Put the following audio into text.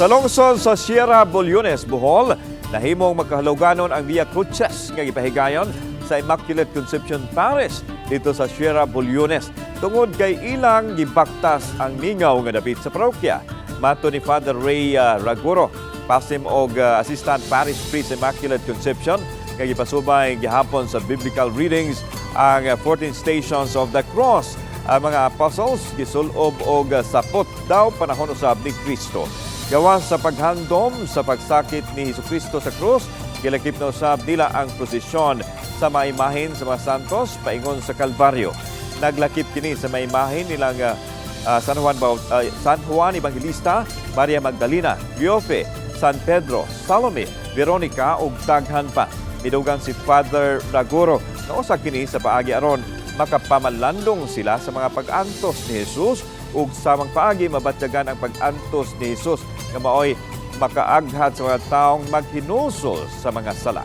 Sa lungsod sa Sierra Bulyones, Bohol, nahimong magkahaluganon ang Via Cruces nga gipahigayon sa Immaculate Conception Parish dito sa Sierra Bulyones. Tungod kay ilang gibaktas ang ningaw nga dapit sa parokya. Mato ni Father Ray uh, Raguro, pasim og uh, Assistant Parish Priest Immaculate Conception nga gipasubay gihapon sa biblical readings ang uh, 14 Stations of the Cross. Ang mga apostles gisulob og sapot daw panahon usab ni Kristo. Gawas sa paghandom sa pagsakit ni Hesus sa krus, gilakip na usab nila ang prosesyon sa maimahin sa mga santos paingon sa Kalbaryo. Naglakip kini sa maimahin nilang uh, San Juan uh, San Juan Evangelista, Maria Magdalena, Giofe, San Pedro, Salome, Veronica ug daghan pa. Midugang si Father Raguro na usa kini sa paagi aron makapamalandong sila sa mga pag-antos ni Jesus ug samang paagi mabatyagan ang pag-antos ni Jesus nga maoy makaaghat sa mga taong maghinusol sa mga sala.